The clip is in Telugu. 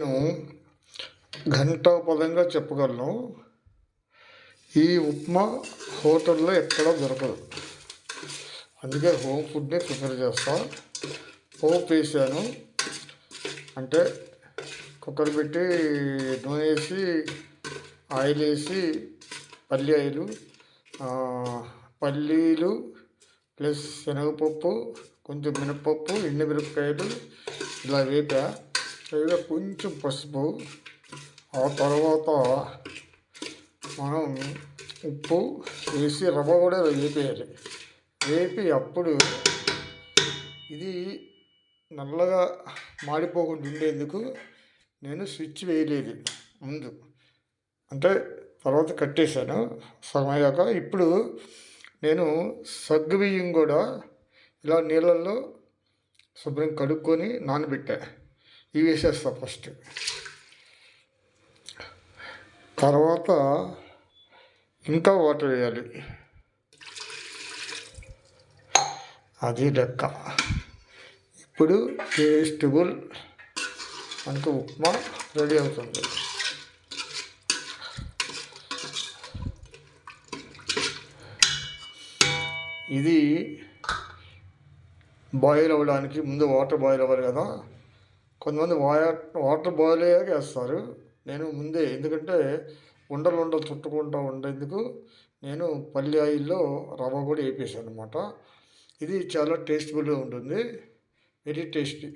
నేను గంట పదంగా చెప్పగలను. ఈ ఉప్మా హోటల్లో ఎక్కడ దొరకదు. అందుకే హోమ్ ఫుడ్ని ప్రిఫర్ చేస్తా. పోపు వేసాను. అంటే కుక్కర్ పెట్టి నూనె వేసి ఆయిల్ వేసి పల్లి ఆయిలు పల్లీలు ప్లస్ శనగపప్పు కొంచెం మినపప్పు ఎండు మిరపకాయలు ఇలా వేపా. వేగా కొంచెం పసుపు ఆ తర్వాత మనం ఉప్పు వేసి రవ్వ కూడా వేపేయాలి. వేపి అప్పుడు ఇది నల్లగా మాడిపోకుండా ఉండేందుకు నేను స్విచ్ వేయలేదు ముందు. అంటే తర్వాత కట్టేశాను సమయాక. అయ్యాక ఇప్పుడు నేను సగ్గు బియ్యం కూడా ఇలా నీళ్ళల్లో శుభ్రం కడుక్కొని నానబెట్టా. ఈ వేసేస్తా ఫస్ట్ తర్వాత ఇంకా వాటర్ వేయాలి. అది లెక్క. ఇప్పుడు టేస్టబుల్ మనకు ఉప్మా రెడీ అవుతుంది. ఇది బాయిల్ అవ్వడానికి ముందు వాటర్ బాయిల్ అవ్వాలి కదా. కొంతమంది వాటర్ వాటర్ బాయిల్ అయ్యాక వేస్తారు. నేను ముందే ఎందుకంటే ఉండలు ఉండలు చుట్టుకుంటూ ఉండేందుకు నేను పల్లి ఆయిల్లో రవ్వ కూడా వేపేసాను అనమాట ఇది చాలా టేస్ట్ఫుల్గా ఉంటుంది. Very tasty.